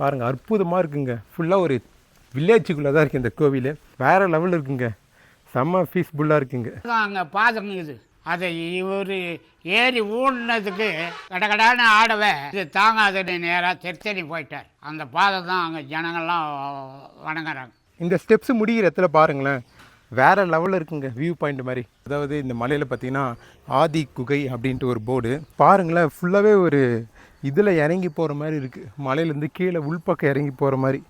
பாருங்கள் அற்புதமாக இருக்குங்க. ஃபுல்லாக ஒரு வில்லேஜுக்குள்ளே தான் இருக்குது இந்த கோவில். வேறு லெவலில் இருக்குங்க. செம்ம பீஸ்ஃபுல்லாக இருக்குங்க. அங்கே பாதம் இது. அதை இவர் ஏறி ஊடினதுக்கு கடகடான்னு ஆடவே இது தாங்காதுன்னு நேராக திருத்தணி போயிட்டார். அந்த பாதை தான் அங்கே ஜனங்கள்லாம் வணங்குறாங்க. இந்த ஸ்டெப்ஸ் முடிகிற இடத்துல பாருங்களேன். வேற லெவலில் இருக்குங்க வியூ பாயிண்ட் மாதிரி. அதாவது இந்த மலையில் பார்த்தீங்கன்னா ஆதி குகை அப்படின்ட்டு ஒரு போர்டு பாருங்களேன் ஃபுல்லாகவே ஒரு இதில் இறங்கி போகிற மாதிரி இருக்குது மலையிலேருந்து கீழே உள்பக்கம் இறங்கி போகிற மாதிரி.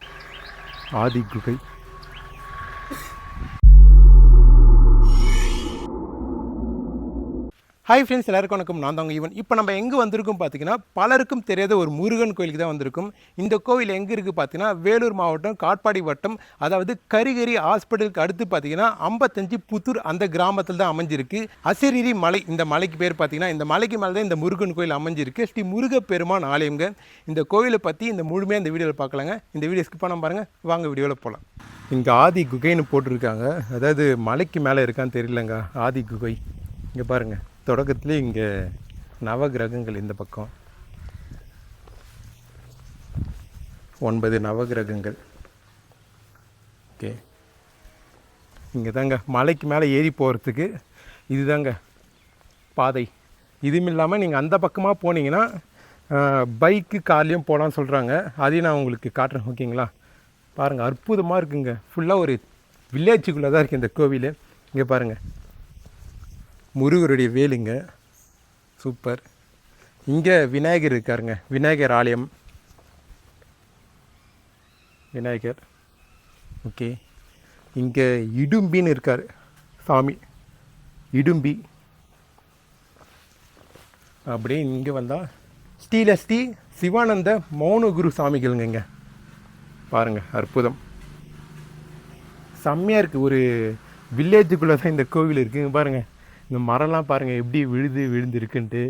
ஆதி குகை. ஹாய் ஃப்ரெண்ட்ஸ் எல்லாருக்கும் வணக்கம். நான் தாங்க ஈவன் இப்போ நம்ம எங்கே வந்திருக்கோம் பார்த்தீங்கன்னா பலருக்கும் தெரியாத ஒரு முருகன் கோயிலுக்கு தான் வந்திருக்கும். இந்த கோவில் எங்கே இருக்குது பார்த்தீங்கன்னா வேலூர் மாவட்டம் காட்பாடி வட்டம் அதாவது கரிகரி ஹாஸ்பிட்டலுக்கு அடுத்து பார்த்தீங்கன்னா ஐம்பத்தஞ்சு புத்தூர் அந்த கிராமத்தில் தான் அமைஞ்சிருக்கு. அசிரிரி மலை இந்த மலைக்கு பேர் பார்த்தீங்கன்னா இந்த மலைக்கு மேலே தான் இந்த முருகன் கோயில் அமைஞ்சிருக்கு. ஸ்ரீ முருகப்பெருமான் ஆலயம்ங்க. இந்த கோயிலை பற்றி இந்த முழுமையாக இந்த வீடியோவில் பார்க்கலாங்க இந்த வீடியோ ஸ்கிப் பண்ண பாருங்கள் வாங்க வீடியோவில் போகலாம் இங்கே ஆதி குகைன்னு போட்டிருக்காங்க. அதாவது மலைக்கு மேலே இருக்கான்னு தெரியலங்க. ஆதி குகை. இங்கே பாருங்கள் தொடக்கத்துலேயே இங்கே நவகிரகங்கள் இந்த பக்கம். ஒன்பது நவகிரகங்கள். ஓகே. இங்கே தாங்க மலைக்கு மேலே ஏறி போகிறதுக்கு இதுதாங்க பாதை. இதுவும் இல்லாமல் நீங்கள் அந்த பக்கமாக போனீங்கன்னா பைக்கு கார்லேயும் போகலான்னு சொல்கிறாங்க அதையும் நான் உங்களுக்கு காட்டுறேன் ஓகேங்களா? பாருங்கள் அற்புதமாக இருக்குங்க. ஃபுல்லாக ஒரு வில்லேஜுக்குள்ளே தான் இருக்குது இந்த கோவில். இங்கே பாருங்கள் முருகருடைய வேலுங்க. சூப்பர். இங்கே விநாயகர் இருக்காருங்க. விநாயகர் ஆலயம். விநாயகர். ஓகே. இங்கே இடும்பின்னு இருக்கார். சாமி. இடும்பி. அப்படியே இங்கே வந்தால் ஸ்ரீலஸ்ரீ சிவானந்த மௌனகுரு சாமிகள்ங்க இங்கே பாருங்கள் அற்புதம். செம்மையாக இருக்குது ஒரு வில்லேஜுக்குள்ளே தான் இந்த கோவில் இருக்குங்க பாருங்கள் இந்த மரம்லாம் பாருங்கள் எப்படி விழுது விழுந்துருக்குன்ட்டு.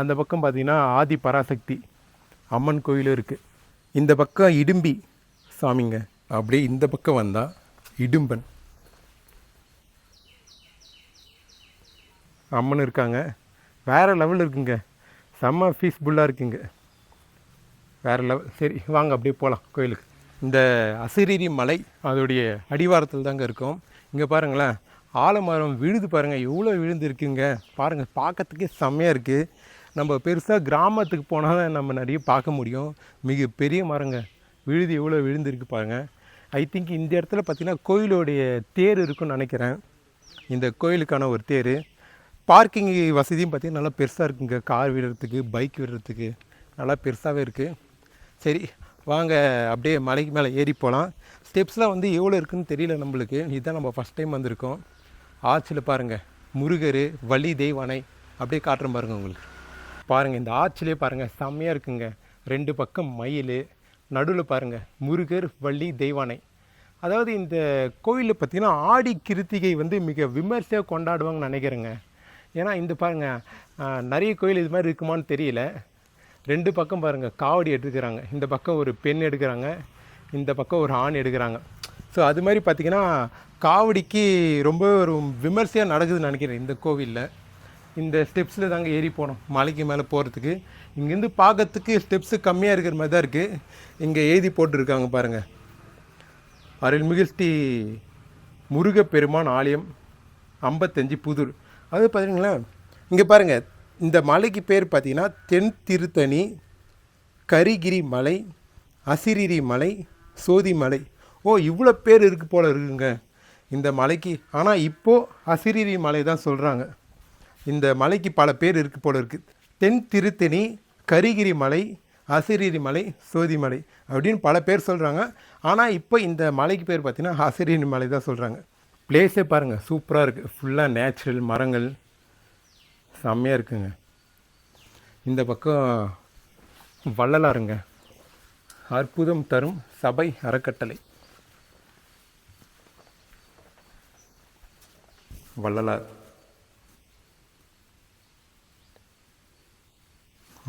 அந்த பக்கம் பார்த்தீங்கன்னா ஆதி பராசக்தி அம்மன் கோயிலும் இருக்குது இந்த பக்கம் இடும்பி சாமிங்க. அப்படியே இந்த பக்கம் வந்தால் இடும்பன். அம்மன் இருக்காங்க. வேறு லெவல் இருக்குங்க. செம்ம ஃபீஸ்ஃபுல்லாக இருக்குங்க. வேறு லெவல் சரி வாங்க அப்படியே போகலாம் கோயிலுக்கு. இந்த அசிரிரி மலை அதோடைய அடிவாரத்தில் தாங்க இருக்கும். இங்கே பாருங்களேன் ஆலமரம் விழுது பாருங்கள் எவ்வளோ விழுந்து இருக்குங்க பாருங்கள் பார்க்கறதுக்கே செம்மையாக இருக்குது நம்ம பெருசாக கிராமத்துக்கு போனால் தான் நம்ம நிறைய பார்க்க முடியும். மிக பெரிய மரங்க. விழுது எவ்வளோ விழுந்திருக்கு பாருங்கள் ஐ திங்க் இந்த இடத்துல பார்த்திங்கன்னா கோயிலுடைய தேர் இருக்குன்னு நினைக்கிறேன். இந்த கோயிலுக்கான ஒரு தேர். பார்க்கிங் வசதியும் பார்த்திங்கன்னா நல்லா பெருசாக இருக்குங்க. கார் விடுறதுக்கு பைக் விடுறதுக்கு நல்லா பெருசாகவே இருக்குது சரி வாங்க அப்படியே மலைக்கு மேலே ஏறி போகலாம் ஸ்டெப்ஸ்லாம் வந்து எவ்வளோ இருக்குன்னு தெரியல நம்மளுக்கு. இதுதான் நம்ம ஃபஸ்ட் டைம் வந்திருக்கோம். ஆற்றில் பாருங்கள் முருகர் வலி தெய்வானை அப்படியே காட்டுற பாருங்கள் உங்களுக்கு. பாருங்கள் இந்த ஆற்றிலே பாருங்கள் செம்மையாக இருக்குங்க. ரெண்டு பக்கம் மயில் நடுவில் பாருங்கள் முருகர் வள்ளி தெய்வானை. அதாவது இந்த கோயிலில் பார்த்தீங்கன்னா ஆடி கிருத்திகை வந்து மிக விமர்சையாக கொண்டாடுவாங்கன்னு நினைக்கிறேங்க. ஏன்னா இந்த பாருங்கள் நிறைய கோயில் இது மாதிரி இருக்குமான்னு தெரியல. ரெண்டு பக்கம் பாருங்கள் காவடி எடுத்துக்கிறாங்க. இந்த பக்கம் ஒரு பெண் எடுக்கிறாங்க இந்த பக்கம் ஒரு ஆண் எடுக்கிறாங்க. ஸோ அது மாதிரி பார்த்திங்கன்னா காவடிக்கு ரொம்ப ஒரு விமர்சையாக நடக்குதுன்னு நினைக்கிறேன் இந்த கோவிலில். இந்த ஸ்டெப்ஸில் தாங்க ஏறி போனோம். மலைக்கு மேலே போகிறதுக்கு இங்கேருந்து பார்க்கறதுக்கு ஸ்டெப்ஸு கம்மியாக இருக்கிற மாதிரி தான் இருக்குது இங்கே எழுதி போட்டிருக்காங்க பாருங்கள் அருள்மிகு ஸ்ரீ முருகப்பெருமான் ஆலயம் ஐம்பத்தஞ்சு புதூர். அது பார்த்தீங்களா இங்கே பாருங்கள் இந்த மலைக்கு பேர் பார்த்திங்கன்னா தென் திருத்தணி கரிகிரி மலை அசிரிரி மலை சோதி மலை. ஓ இவ்வளோ பேர் இருக்கு போல் இருக்குங்க. இந்த மலைக்கு ஆனால் இப்போது அசிரிரி மலை தான் சொல்கிறாங்க இந்த மலைக்கு பல பேர் இருக்கு போல் இருக்குது தென் திருத்தணி கரிகிரி மலை அசிரிரி மலை சோதி மலை அப்படின்னு பல பேர் சொல்கிறாங்க ஆனால் இப்போ இந்த மலைக்கு பேர் பார்த்திங்கன்னா அசிரிரி மலை தான் சொல்கிறாங்க பிளேஸே பாருங்கள் சூப்பராக இருக்குது ஃபுல்லாக நேச்சுரல் மரங்கள். செம்மையாக இருக்குங்க. இந்த பக்கம் வள்ளலாருங்க. அற்புதம் தரும் சபை அறக்கட்டளை. வள்ளலார்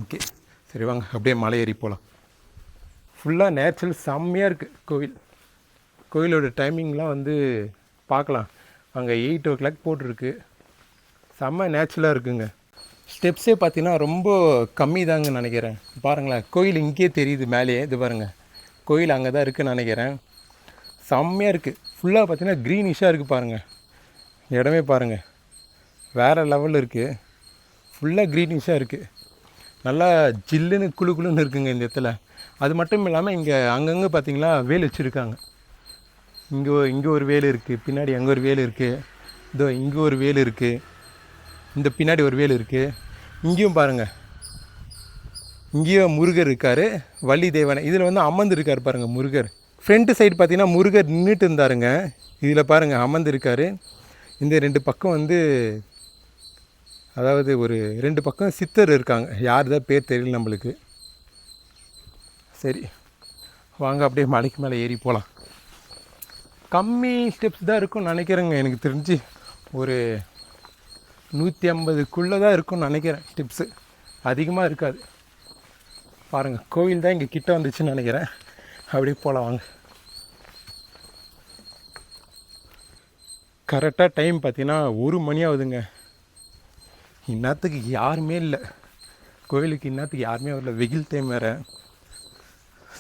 ஓகே சரி வாங்க அப்படியே மலை ஏறி போகலாம் ஃபுல்லாக நேச்சுரல் செம்மையாக இருக்குது கோவில். கோயிலோட டைமிங்லாம் வந்து பார்க்கலாம். அங்கே எயிட் ஓ கிளாக் போட்டிருக்கு. செம்ம நேச்சுரலாக இருக்குங்க. ஸ்டெப்ஸே பார்த்தீங்கன்னா ரொம்ப கம்மி தாங்க நினைக்கிறேன். பாருங்களேன் கோயில் இங்கேயே தெரியுது மேலேயே. இது பாருங்கள் கோயில் அங்கே தான் இருக்குதுன்னு நினைக்கிறேன். செம்மையாக இருக்குது ஃபுல்லாக பார்த்தீங்கன்னா க்ரீனிஷாக இருக்குது பாருங்கள் இடமே பாருங்கள் வேறு லெவலில் இருக்குது ஃபுல்லாக க்ரீனிஷாக இருக்குது நல்லா ஜில்லுன்னு குளு குளுன்னு இருக்குங்க இந்த இடத்துல. அது மட்டும் இல்லாமல் இங்கே அங்கங்கே பார்த்தீங்களா வேல் வச்சுருக்காங்க. இங்கே இங்கே ஒரு வேல் இருக்குது பின்னாடி அங்கே ஒரு வேல் இருக்குது இதோ இங்கே ஒரு வேல் இருக்குது இந்த பின்னாடி ஒரு வேல் இருக்குது இங்கேயும் பாருங்கள் இங்கேயும் முருகர் இருக்கார் வள்ளி தேவனை இதில் வந்து அமர்ந்து இருக்கார் பாருங்கள் முருகர். ஃப்ரண்ட்டு சைடு பார்த்திங்கன்னா முருகர் நின்றுட்டு இருந்தாருங்க. இதில் பாருங்கள் அமர்ந்து இருக்கார். இந்த ரெண்டு பக்கம் வந்து அதாவது ஒரு ரெண்டு பக்கம் சித்தர் இருக்காங்க. யார் தான் பேர் தெரியல நம்மளுக்கு. சரி வாங்க அப்படியே மலைக்கு மேலே ஏறி போகலாம் கம்மி ஸ்டெப்ஸ் தான் இருக்கும்னு நினைக்கிறேங்க. எனக்கு தெரிஞ்சு ஒரு நூற்றி ஐம்பதுக்குள்ளே தான் இருக்கும்னு நினைக்கிறேன் ஸ்டெப்ஸு. அதிகமாக இருக்காது. பாருங்கள் கோவில் தான் இங்கே கிட்ட வந்துச்சுன்னு நினைக்கிறேன். அப்படியே போகலாம் வாங்க. கரெக்டாக டைம் பார்த்தீங்கன்னா ஒரு மணி ஆகுதுங்க. இந்நேரத்துக்கு யாருமே இல்லை. கோயிலுக்கு இந்நேரத்துக்கு யாருமே வரல. வெயில் டைம் வேறு.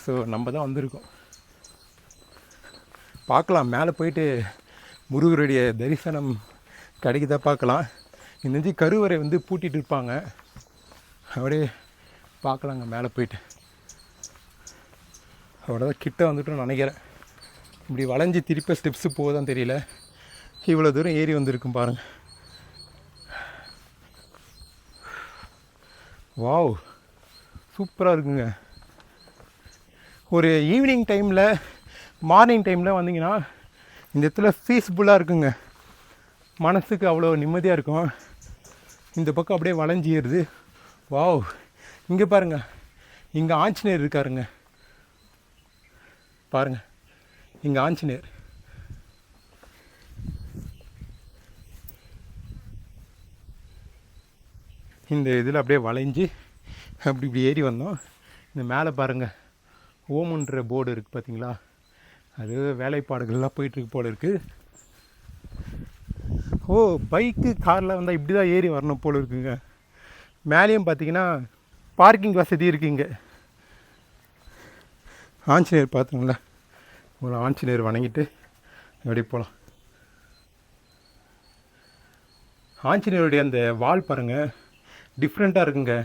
ஸோ நம்ம தான் வந்திருக்கோம். பார்க்கலாம் மேலே போயிட்டு முருகருடைய தரிசனம் கிடைக்குதா பார்க்கலாம் இந்த நெஞ்சு கருவறை வந்து பூட்டிட்டு இருப்பாங்க. அப்படியே பார்க்கலாங்க மேலே போயிட்டு. அவ்வளோதான் கிட்ட வந்துட்டோம்னு நினைக்கிறேன். இப்படி வளைஞ்சி திருப்பி ஸ்டெப்ஸு போகுதான் தெரியல. இவ்வளோ தூரம் ஏறி வந்திருக்கும் பாருங்கள் வாவ் சூப்பராக இருக்குங்க. ஒரு ஈவினிங் டைமில் மார்னிங் டைமில் வந்தீங்கன்னா இந்த இடத்துல பீஸ்ஃபுல்லாக இருக்குங்க. மனசுக்கு அவ்வளோ நிம்மதியாக இருக்கும். இந்த பக்கம் அப்படியே வளைஞ்சிடுது வாவ் இங்கே பாருங்கள் இங்கே ஆஞ்சநேயர் இருக்காருங்க. பாருங்கள் இங்கே ஆஞ்சநேயர். இந்த இதில் அப்படியே வளைஞ்சு அப்படி இப்படி ஏறி வந்தோம். இந்த மேலே பாருங்கள் ஓமுன்ற போர்டு இருக்குது பார்த்தீங்களா? அது வேலைப்பாடுகள்லாம் போயிட்டுருக்கு போல் இருக்குது ஓ பைக்கு காரில் வந்தால் இப்படி தான் ஏறி வரணும் போல் இருக்குங்க. மேலேயும் பார்த்தீங்கன்னா பார்க்கிங் வசதி இருக்குங்க ஆஞ்சநேயர் பார்த்தோங்களா ஒரு ஆஞ்சநேயர் வணங்கிட்டு அப்படியே போகலாம் ஆஞ்சநேயருடைய அந்த வால் பாருங்கள் டிஃப்ரெண்ட்டாக இருக்குங்க.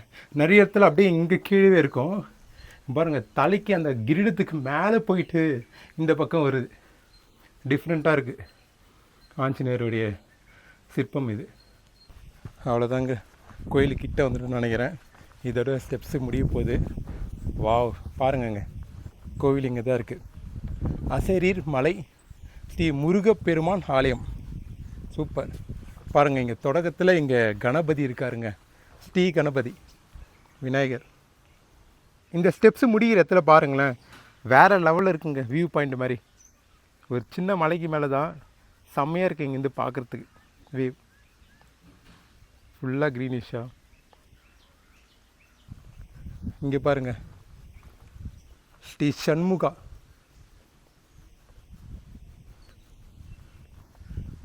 நிறைய இடத்துல அப்படியே இங்கே கீழே இருக்கும். பாருங்கள் தலைக்கு அந்த கிரீடத்துக்கு மேலே போயிட்டு இந்த பக்கம் வருது. டிஃப்ரெண்ட்டாக இருக்குது ஆஞ்சநேயருடைய சிற்பம் இது. அவ்வளோதாங்க கோயிலுக்கிட்ட வந்துட்டு நினைக்கிறேன். இதோட ஸ்டெப்ஸு முடிய போகுது. வாவ் பாருங்கங்க. கோவில் இங்கே தான் இருக்குது அசரீர் மலை ஸ்ரீ முருகப்பெருமான் ஆலயம். சூப்பர் பாருங்கள் இங்கே தொடக்கத்தில் இங்கே கணபதி இருக்காருங்க. ஸ்ரீ கணபதி விநாயகர். இந்த ஸ்டெப்ஸ் முடிகிற இடத்துல பாருங்களேன் வேறு லெவலில் இருக்குங்க வியூ பாயிண்ட் மாதிரி. ஒரு சின்ன மலைக்கு மேலே தான் செம்மையாக இருக்குது இங்கேருந்து பார்க்குறதுக்கு வியூ ஃபுல்லாக க்ரீனிஷாக இங்கே பாருங்கள் ஸ்ரீ சண்முகா.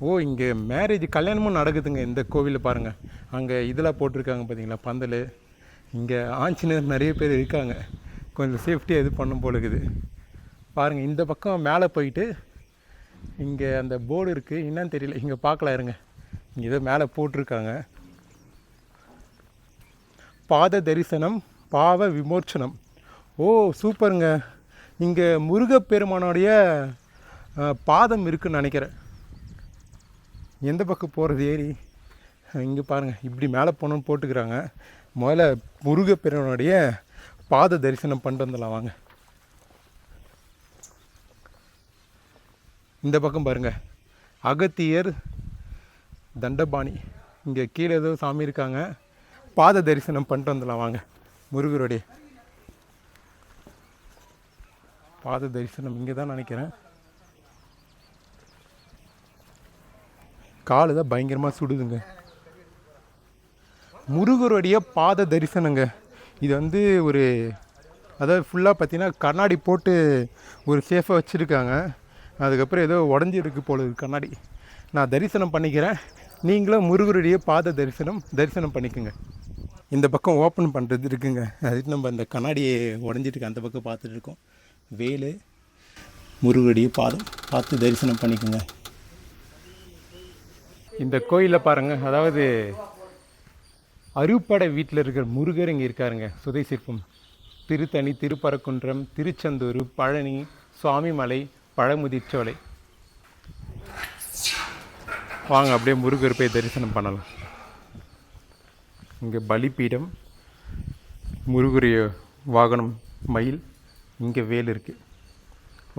ஓ இங்கே மேரேஜ் கல்யாணமும் நடக்குதுங்க இந்த கோவிலில் பாருங்கள் அங்கே இதெல்லாம் போட்டிருக்காங்க பார்த்தீங்களா பந்தல். இங்கே ஆஞ்சநேயர் நிறைய பேர் இருக்காங்க. கொஞ்சம் சேஃப்டியாக இது பண்ணும் போல இருக்குது. பாருங்கள் இந்த பக்கம் மேலே போயிட்டு இங்கே அந்த போர்டு இருக்குது என்னன்னு தெரியல. இங்கே பார்க்கலாம் இருங்க. இங்கே ஏதோ மேலே போட்டிருக்காங்க. பாத தரிசனம் பாவ விமோச்சனம். ஓ சூப்பருங்க. இங்கே முருகப்பெருமானுடைய பாதம் இருக்குன்னு நினைக்கிறேன். எந்த பக்கம் போகிறது ஏறி? இங்கே பாருங்கள் இப்படி மேலே போகணுன்னு போட்டுக்கிறாங்க. முதல்ல முருகப்பெருவனுடைய பாத தரிசனம் பண்ணிட்டு வந்துடலாம் வாங்க. இந்த பக்கம் பாருங்கள் அகத்தியர் தண்டபாணி. இங்கே கீழே ஏதோ சாமி இருக்காங்க. பாத தரிசனம் பண்ணிட்டு வந்துடலாம் வாங்க. முருகருடைய பாத தரிசனம் இங்கே தான் நினைக்கிறேன். காலு தான் பயங்கரமாக சுடுதுங்க. முருகருடைய பாத தரிசனங்க. இது வந்து ஒரு அதாவது ஃபுல்லாக பார்த்தீங்கன்னா கண்ணாடி போட்டு ஒரு சேஃபாக வச்சுருக்காங்க. அதுக்கப்புறம் ஏதோ உடஞ்சிருக்கு போல கண்ணாடி. நான் தரிசனம் பண்ணிக்கிறேன். நீங்களும் முருகருடைய பாத தரிசனம் தரிசனம் பண்ணிக்கோங்க. இந்த பக்கம் ஓப்பன் பண்ணுறது இருக்குங்க. அது நம்ம அந்த கண்ணாடியை உடஞ்சிருக்கு அந்த பக்கம் பார்த்துட்டு இருக்கோம். வேலு முருகருடைய பாதம் பார்த்து தரிசனம் பண்ணிக்கோங்க. இந்த கோயிலில் பாருங்கள் அதாவது அறுப்படை வீட்டில் இருக்கிற முருகர் இங்கே இருக்காருங்க சுதை சிற்பம். திருத்தணி திருப்பரக்குன்றம் திருச்செந்தூர் பழனி சுவாமிமலை பழமுதிர்ச்சோலை வாங்க அப்படியே முருகர் போய் தரிசனம் பண்ணலாம். இங்கே பலிப்பீடம் முருகருடைய வாகனம் மயில் இங்கே வேல் இருக்குது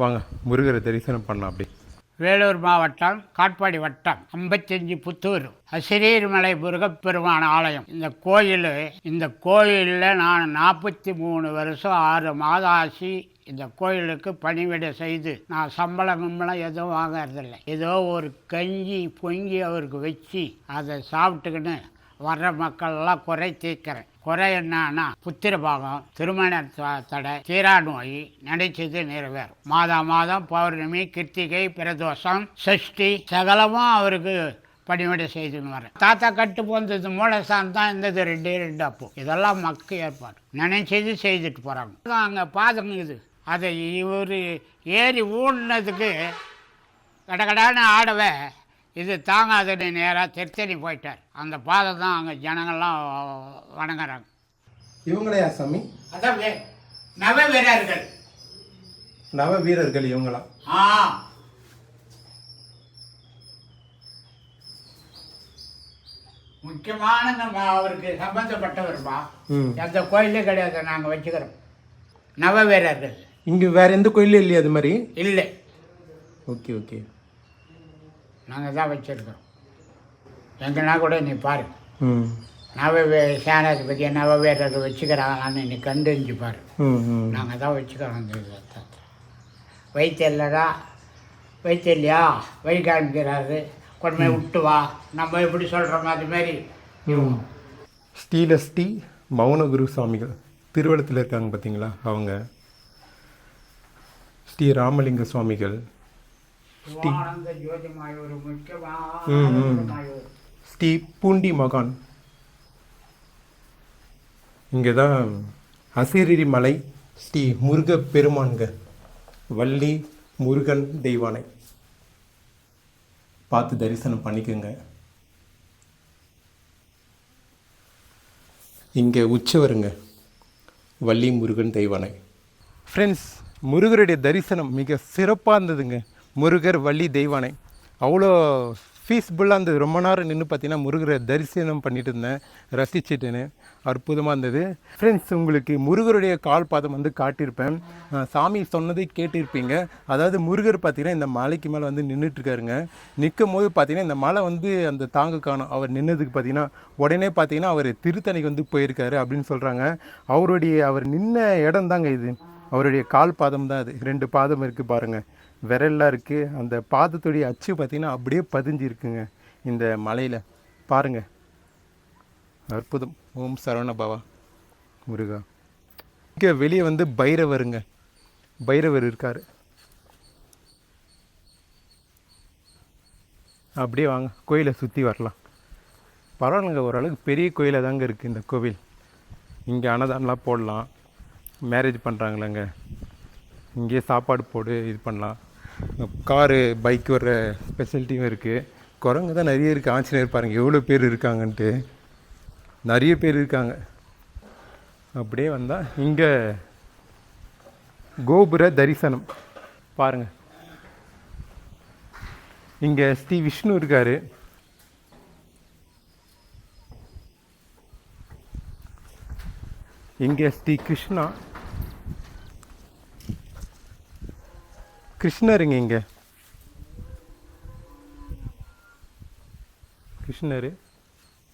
வாங்க முருகரை தரிசனம் பண்ணலாம் அப்படியே. வேலூர் மாவட்டம் காட்பாடி வட்டம் ஐம்பத்தஞ்சு புத்தூர். அசிரீர்மலை முருகப்பெருமான் ஆலயம். இந்த கோயில் இந்த கோயிலில் நான் நாற்பத்தி மூணு வருஷம் ஆறு மாதம் ஆசி இந்த கோயிலுக்கு பணிவிடை செய்து நான் சம்பளம் கிம்பளம் எதுவும் வாங்கறதில்லை. ஏதோ ஒரு கஞ்சி பொங்கி அவருக்கு வச்சு அதை சாப்பிட்டுக்கின்னு வர்ற மக்கள்லாம் குறை தீர்க்கிறேன். குறை என்னன்னா புத்திர பாகம் திருமண தடை தீரா நோய் நினைச்சது நிறைவேறும். மாதா மாதம் பௌர்ணமி கிருத்திகை பிரதோஷம் சஷ்டி சகலமும் அவருக்கு பணிவிடை செய்துன்னு வரேன். தாத்தா கட்டு போந்தது மூலசான் தான் இருந்தது ரெண்டு ரெண்டு அப்போ. இதெல்லாம் மக்கு ஏற்பாடு. நினைச்சது செய்துட்டு போகிறாங்க அங்கே பாதம் இது. அதை இவர் ஏறி ஊடினதுக்கு கடகடான ஆடவை இது தாங்காதுன்னு நேராக திருத்தணி போயிட்டார். அந்த பாதை தான் அங்கே ஜனங்கள்லாம் வணங்குறாங்க. இவங்களையா சாமி? அதான் நவ வீரர்கள். நவ வீரர்கள் இவங்களா? ஆ. முக்கியமான நம்ம அவருக்கு சம்பந்தப்பட்டவர்மா எந்த கோயிலே கிடையாது நாங்கள் வச்சுக்கிறோம். நவ வீரர்கள். இங்கே வேற எந்த கோயிலும் இல்லையா அது மாதிரி? இல்லை. Okay okay. நாங்கள் தான் வச்சுருக்கிறோம். எங்கன்னா கூட நீ பாரு. ம். நவ வே சேனாதிபதி நவ வீரர்கள் வச்சுக்கிறாங்களான்னு நீ கண்டறிஞ்சு பாரு. நாங்கள் தான் வச்சுக்கிறோம் அந்த இதை. வைத்தியம் இல்லையா வழி காமிக்கிறாரு கொண்டு விட்டு வா. நம்ம எப்படி சொல்கிறோம் அது மாதிரி ஸ்ரீலஸ்ரீ மௌனகுரு சுவாமிகள் திருவள்ளத்தில் இருக்காங்க பார்த்தீங்களா? அவங்க. ஸ்ரீ ராமலிங்க சுவாமிகள் சிவானந்த ஜோதிமாய் ஒரு ம், ம். முக்கியமான ஸ்ரீ பூண்டி மகான் இங்கே தான் அசிரிரி மலை ஸ்ரீ முருக பெருமான்க வள்ளி முருகன் தெய்வானை பார்த்து தரிசனம் பண்ணிக்கோங்க. இங்கே உச்சவருங்க வள்ளி முருகன் தெய்வானை. ஃப்ரெண்ட்ஸ் முருகருடைய தரிசனம் மிக சிறப்பாக இருந்ததுங்க முருகர் வள்ளி தெய்வானை. அவ்வளோ பீஸ்ஃபுல்லாக இருந்தது. ரொம்ப நேரம் நின்று பார்த்தீங்கன்னா முருகரை தரிசனம் பண்ணிட்டு இருந்தேன். ரசிச்சுட்டுன்னு. அற்புதமாக இருந்தது. ஃப்ரெண்ட்ஸ் உங்களுக்கு முருகருடைய கால் பாதம் வந்து காட்டியிருப்பேன். சாமி சொன்னதை கேட்டிருப்பீங்க. அதாவது முருகர் பார்த்தீங்கன்னா இந்த மலைக்கு மேலே வந்து நின்றுட்டுருக்காருங்க நிற்கும் போது பார்த்தீங்கன்னா இந்த மலை வந்து அந்த தாங்க காணும். அவர் நின்னதுக்கு பார்த்தீங்கன்னா உடனே பார்த்தீங்கன்னா அவர் திருத்தணிக்கு வந்து போயிருக்காரு அப்படின்னு சொல்கிறாங்க அவருடைய அவர் நின்ன இடம் தாங்க இது. அவருடைய கால் பாதம் தான் அது. ரெண்டு பாதம் இருக்குது பாருங்கள் விரல்லாம் இருக்குது அந்த பாதத்துடைய அச்சு பார்த்தீங்கன்னா அப்படியே பதிஞ்சு இருக்குங்க இந்த மலையில். பாருங்கள் அற்புதம். ஓம் சரவண பாவா. முருகா. இங்கே வெளியே வந்து பைரவருங்க. பைரவர் இருக்கார். அப்படியே வாங்க. கோயிலை சுற்றி வரலாம். பரவாயில்லைங்க. ஓரளவுக்கு பெரிய கோயிலாக தாங்க இருக்குது இந்த கோவில். இங்கே அன்னதானம்லாம் போடலாம். மேரேஜ் பண்ணுறாங்களேங்க இங்கேயே சாப்பாடு போடு இது பண்ணலாம். காரு பைக் வர்ற ஃபெசிலிட்டியும் இருக்குது குரங்கு தான் நிறைய இருக்குது ஆஞ்சநேயர் பாருங்கள் எவ்வளோ பேர் இருக்காங்கன்ட்டு. நிறைய பேர் இருக்காங்க. அப்படியே வந்தால் இங்கே கோபுர தரிசனம். பாருங்கள் இங்கே ஸ்ரீ விஷ்ணு இருக்கார். இங்கே ஸ்ரீ கிருஷ்ணா. கிருஷ்ணருங்க இங்கே கிருஷ்ணர்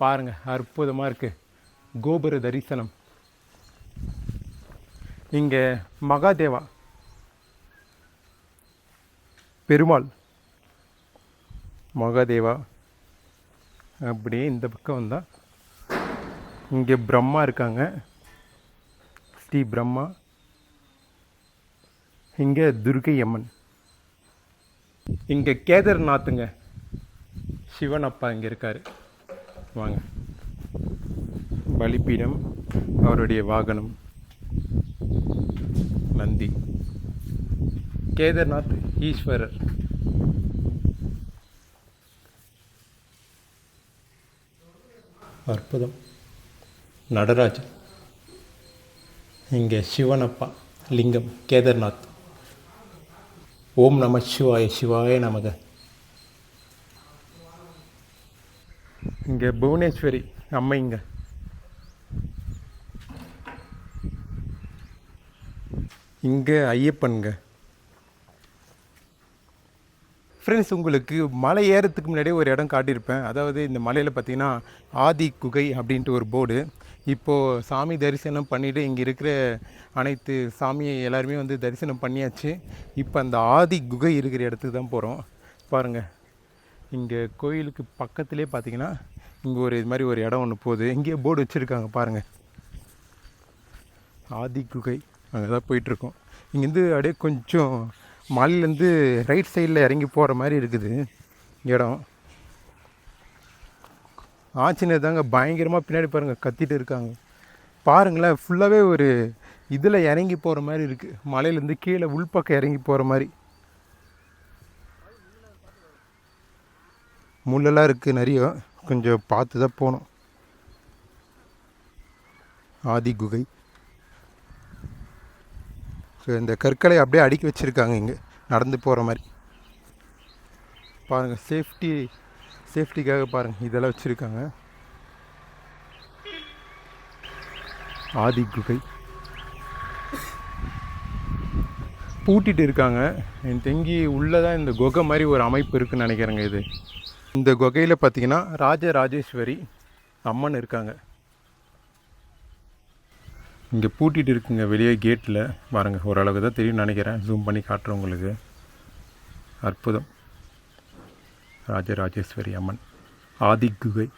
பாருங்கள் அற்புதமாக இருக்குது கோபுர தரிசனம். இங்கே மகாதேவா. பெருமாள். மகாதேவா. அப்படியே இந்த பக்கம் வந்தால் இங்கே பிரம்மா இருக்காங்க. ஸ்ரீ பிரம்மா. இங்கே துர்கை அம்மன் இங்கே கேதர்நாத்துங்க சிவன் அப்பா இங்கே இருக்கார். வாங்க. பலிப்பீடம் அவருடைய வாகனம். நந்தி. கேதார்நாத் ஈஸ்வரர். அற்புதம். நடராஜன். இங்கே சிவனப்பா லிங்கம் கேதார்நாத். ஓம் நம சிவாய சிவாய நமக. இங்கே புவனேஸ்வரி அம்மைங்க இங்கே. ஐயப்பனுங்க. ஃப்ரெண்ட்ஸ் உங்களுக்கு மலை ஏறத்துக்கு முன்னாடியே ஒரு இடம் காட்டியிருப்பேன். அதாவது இந்த மலையில் பார்த்தீங்கன்னா ஆதி குகை அப்படின்ட்டு ஒரு போர்டு இப்போது சாமி தரிசனம் பண்ணிவிட்டு இங்கே இருக்கிற அனைத்து சாமியை எல்லாருமே வந்து தரிசனம் பண்ணியாச்சு. இப்போ அந்த ஆதி குகை இருக்கிற இடத்துக்கு தான் போகிறோம் பாருங்கள் இங்கே கோயிலுக்கு பக்கத்துலேயே பார்த்தீங்கன்னா இங்கே ஒரு இது மாதிரி ஒரு இடம் ஒன்று போகுது. இங்கேயே போர்டு வச்சுருக்காங்க பாருங்கள் ஆதி குகை. அங்கே தான் போயிட்டுருக்கோம். இங்கேருந்து அப்படியே கொஞ்சம் மலையிலேருந்து ரைட் சைடில் இறங்கி போகிற மாதிரி இருக்குது இடம். ஆச்சினர் தாங்க பயங்கரமாக பின்னாடி பாருங்கள் கத்திட்டு இருக்காங்க. பாருங்களேன் ஃபுல்லாகவே ஒரு இதில் இறங்கி போகிற மாதிரி இருக்குது மலையிலேருந்து கீழே உள்பக்கம் இறங்கி போகிற மாதிரி. முள்ளெல்லாம் இருக்குது நிறைய. கொஞ்சம் பார்த்து தான் போகணும். ஆதி குகை. ஸோ இந்த கற்களை அப்படியே அடுக்கி வச்சுருக்காங்க இங்கே. நடந்து போகிற மாதிரி. பாருங்கள் சேஃப்டி சேஃப்டிக்காக பாருங்கள் இதெல்லாம் வச்சுருக்காங்க. ஆதி குகை. பூட்டிட்டு இருக்காங்க. என் தெங்கி உள்ளே தான் இந்த குகை மாதிரி ஒரு அமைப்பு இருக்குன்னு நினைக்கிறேங்க இது. இந்த குகையில் பார்த்தீங்கன்னா ராஜராஜேஸ்வரி அம்மன் இருக்காங்க. இங்கே பூட்டிகிட்டு இருக்குங்க வெளியே கேட்டில் பாருங்கள் ஓரளவுக்கு தான் தெரியும் நினைக்கிறேன். ஜூம் பண்ணி காட்டுறேன் உங்களுக்கு. அற்புதம். ராஜராஜேஸ்வரி அம்மன். ஆதிக்குகை குகை.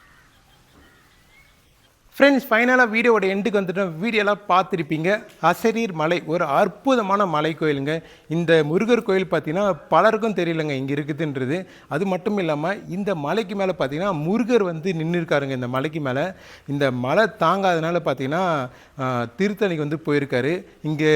ஃப்ரெண்ட்ஸ் ஃபைனலாக வீடியோவோட எண்டுக்கு வந்துட்டோம். வீடியோலாம் பார்த்துருப்பீங்க. அசரீர் மலை ஒரு அற்புதமான மலை கோயிலுங்க. இந்த முருகர் கோயில் பார்த்தீங்கன்னா பலருக்கும் தெரியலங்க இங்கே இருக்குதுன்றது. அது மட்டும் இல்லாமல் இந்த மலைக்கு மேலே பார்த்தீங்கன்னா முருகர் வந்து நின்று இருக்காருங்க இந்த மலைக்கு மேலே. இந்த மலை தாங்காதனால பார்த்தீங்கன்னா திருத்தணிக்கு வந்து போயிருக்காரு. இங்கே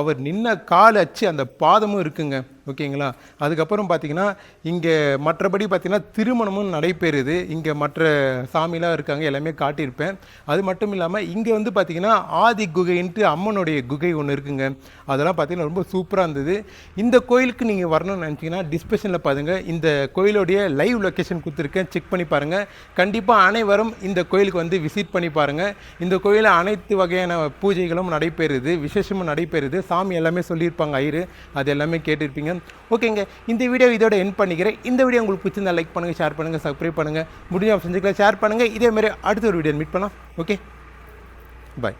அவர் நின்ன கால் அச்சு அந்த பாதமும் இருக்குங்க. ஓகேங்களா? அதுக்கப்புறம் பார்த்திங்கன்னா இங்கே மற்றபடி பார்த்திங்கன்னா திருமணமும் நடைபெறுது. இங்கே மற்ற சாமிலாம் இருக்காங்க எல்லாமே காட்டியிருப்பேன். அது மட்டும் இல்லாமல் இங்கே வந்து பார்த்திங்கன்னா ஆதி குகைன்ட்டு அம்மனுடைய குகை ஒன்று இருக்குங்க. அதெல்லாம் பார்த்தீங்கன்னா ரொம்ப சூப்பராக இருந்தது. இந்த கோயிலுக்கு நீங்கள் வரணும்னு நினச்சிங்கன்னா டிஸ்கிரிப்ஷனில் பாருங்கள் இந்த கோயிலுடைய லைவ் லொக்கேஷன் கொடுத்துருக்கேன். செக் பண்ணி பாருங்கள் கண்டிப்பாக அனைவரும் இந்த கோயிலுக்கு வந்து விசிட் பண்ணி பாருங்கள் இந்த கோயிலில் அனைத்து வகையான பூஜைகளும் நடைபெறுது விசேஷமும் நடைபெறுது. சாமி எல்லாமே சொல்லியிருப்பாங்க ஐயரு. அது எல்லாமே கேட்டிருப்பீங்க. ஓகேங்க. இந்த வீடியோ இதோட என் பண்ணிக்கிறேன். இந்த வீடியோ உங்களுக்கு பிடிச்சிருந்தா லைக் பண்ணுங்கள் ஷேர் பண்ணுங்கள் சப்ஸ்கிரைப் பண்ணுங்கள் முடிஞ்ச செஞ்சுக்கலாம் ஷேர் பண்ணுங்கள் இதே மாதிரி அடுத்த ஒரு வீடியோ மீட் பண்ணலாம். Okay bye